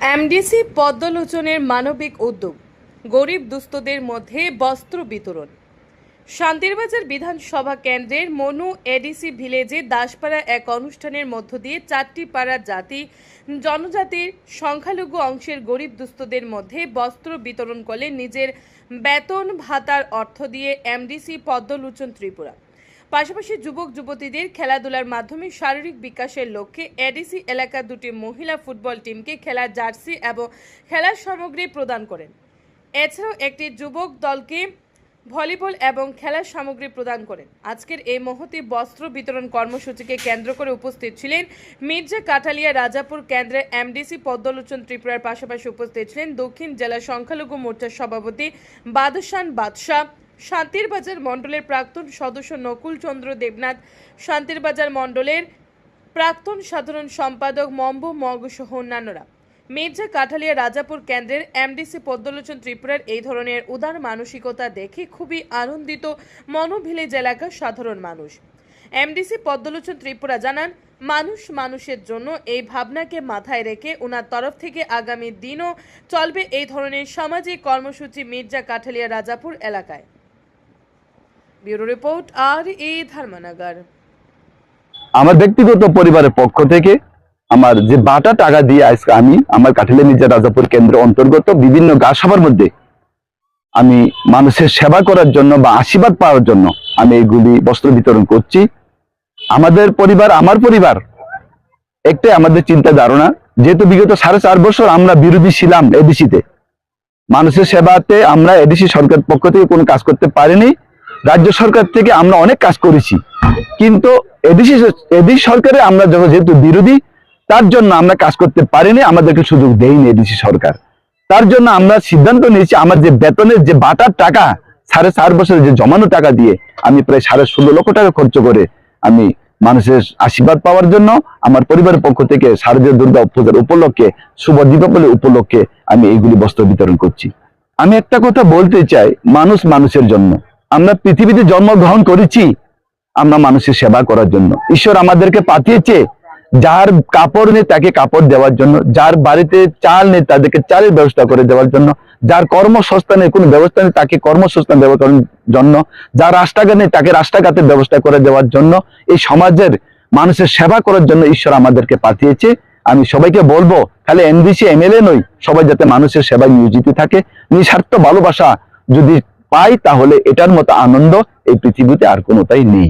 MDC পদ্মলোচনের মানবিক উদ্যোগ, গরিব দুস্থদের মধ্যে বস্ত্র বিতরণ। শান্তিরবাজার বিধানসভা কেন্দ্রের মনু এডিসি ভিলেজে দাসপাড়া এক অনুষ্ঠানের মধ্য দিয়ে চারটি পাড়া জাতি, জনজাতির সংখ্যালঘু অংশের গরিব দুস্থদের মধ্যে বস্ত্র বিতরণ করলেন নিজের বেতন ভাতার অর্থ দিয়ে এমডিসি পদ্মলোচন ত্রিপুরা। পাশাপাশি যুবক, যুবতীদের খেলাধুলার মাধ্যমে শারীরিক বিকাশের লক্ষ্যে এডিসি এলাকার দুটি মহিলা ফুটবল টিমকে খেলার জার্সি এবং খেলার সামগ্রী প্রদান করেন। এছাড়াও একটি যুবক দলকে ভলিবল এবং খেলার সামগ্রী প্রদান করেন। আজকের এই মহতি বস্ত্র বিতরণ কর্মসূচিকে কেন্দ্র করে উপস্থিত ছিলেন মির্জা কাঠালিয়া রাজাপুর কেন্দ্রে এমডিসি পদ্মলোচন ত্রিপুরার পাশাপাশি উপস্থিত ছিলেন দক্ষিণ জেলা সংখ্যালঘু মোর্চার সভাপতি বাদশান বাদশাহ শান্তিরবাজার মণ্ডলের প্রাক্তন সদস্য নকুল চন্দ্র দেবনাথ শান্তিরবাজার মণ্ডলের প্রাক্তন সাধারণ সম্পাদক মম্বু মগ সহ অন্যান্যরা। মির্জা কাঠালিয়া রাজাপুর কেন্দ্রের এমডিসি পদ্মলোচন ত্রিপুরার এই ধরনের উদার মানসিকতা দেখে খুবই আনন্দিত মনোভিলেজ এলাকার সাধারণ মানুষ। এমডিসি পদ্মলোচন ত্রিপুরা জানান, মানুষ মানুষের জন্য এই ভাবনাকে মাথায় রেখে ওনার তরফ থেকে আগামী দিনও চলবে এই ধরনের সামাজিক কর্মসূচি মির্জা কাঠালিয়া রাজাপুর এলাকায়। ব্যুরো রিপোর্ট আর এ ধর্মনগর। আমার ব্যক্তিগত পরিবারের পক্ষ থেকে আমার যে বাটা টাকা দিয়ে আজকে আমি আমার কাঠিলে মির্জা রাজাপুর কেন্দ্র অন্তর্গত বিভিন্ন গাছসভার মধ্যে আমি মানুষের সেবা করার জন্য বা আশীর্বাদ পাওয়ার জন্য আমি এগুলি বস্ত্র বিতরণ করছি। আমাদের পরিবার, আমার পরিবার, একটাই আমাদের চিন্তা ধারণা। যেহেতু বিগত সাড়ে চার বছর আমরা বিরোধী ছিলাম এডিসিতে, মানুষের সেবাতে আমরা এডিসি সরকার পক্ষ থেকে কোনো কাজ করতে পারিনি। রাজ্য সরকার থেকে আমরা অনেক কাজ করেছি। কিন্তু এডিসি এডিসি সরকারে আমরা যখন যেহেতু বিরোধী, তার জন্য আমরা কাজ করতে পারিনি, আমাদেরকে সুযোগ দেয়নি এডিসি সরকার। তার জন্য আমরা সিদ্ধান্ত নিয়েছি, আমার যে বেতনের যে বাটার টাকা, সাড়ে চার বছরের যে জমানো টাকা দিয়ে আমি প্রায় সাড়ে ষোলো লক্ষ টাকা খরচ করে আমি মানুষের আশীর্বাদ পাওয়ার জন্য আমার পরিবারের পক্ষ থেকে শারদীয় দুর্গা পূজার উপলক্ষে, শুভ দীপাবলি উপলক্ষে আমি এইগুলি বস্ত্র বিতরণ করছি। আমি একটা কথা বলতে চাই, মানুষ মানুষের জন্য। আমরা পৃথিবীতে জন্মগ্রহণ করেছি, আমরা মানুষের সেবা করার জন্য। ঈশ্বর আমাদেরকে পাঠিয়েছে, যার কাপড় নেই তাকে কাপড় দেওয়ার জন্য, যার বাড়িতে চাল নেই তাদেরকে চালের ব্যবস্থা করে দেওয়ার জন্য, যার কর্মসংস্থানের কোনো ব্যবস্থা নেই তাকে কর্মসংস্থান ব্যবস্থা করার জন্য, যার রাস্তাঘাট নেই তাকে রাস্তাঘাটের ব্যবস্থা করে দেওয়ার জন্য, এই সমাজের মানুষের সেবা করার জন্য ঈশ্বর আমাদেরকে পাঠিয়েছে। আমি সবাইকে বলব, খালি এমডিসি এমএলএ নই, সবাই যাতে মানুষের সেবায় নিয়োজিত থাকে। নিঃস্বার্থ ভালোবাসা যদি পাই তাহলে এটার মতো আনন্দ এই পৃথিবীতে আর কোনোটাই নেই।